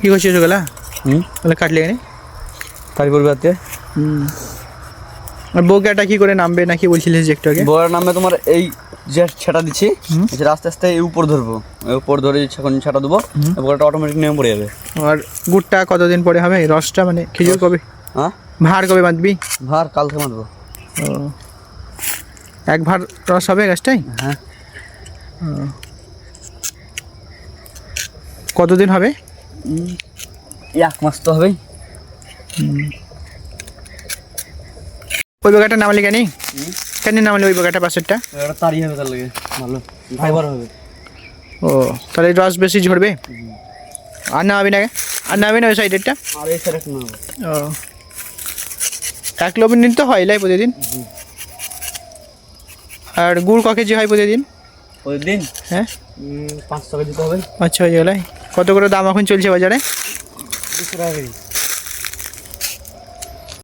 কি করছিস ওগুলা? হুম? তাহলে কাটলে এখানে? তারি পড়বে হাতে। হুম। আর বউকাটা কি করে নামবে নাকি বলছিলিস যে একটু আগে? বড় নামে তোমার এই যে ছেটা দিচ্ছি। সেটা আস্তে আস্তে এই উপর ধরবো। উপর ধরে যখন ছেটা দেবো বড়টা অটোমেটিক নেমে পড়ে যাবে। আর গুড়টা কতদিন পরে হবে? রসটা মানে খেজুর কবে? হ্যাঁ? ভার কবে বাঁধবি? ভার কালকে মারবো ও। এক ভার রস হবে গাছটাই হ্যাঁ। কতদিন হবে? এক মাস তো হবেই। ওই বাগাটা নামালি কেন? কেন নামালি ওই বাগাটা পাশেরটা তাড়ি হবে তার লাগে ভালো। ফাইবার হবে। ও তাহলে রস বেশি ঝরবে? আর নামাবি না আর নামাবি না ওই সাইডেরটা? আর এই সাইড একটা ও। এক লবণ নিতে হয় লাই প্রতিদিন? আর গুড় ক কেজি হয় প্রতিদিন? ওই দিন হ্যাঁ পাঁচ টাকা দিতে হবে। আচ্ছা হয়ে গেলাই কত করে দাম এখন চলছে বাজারে?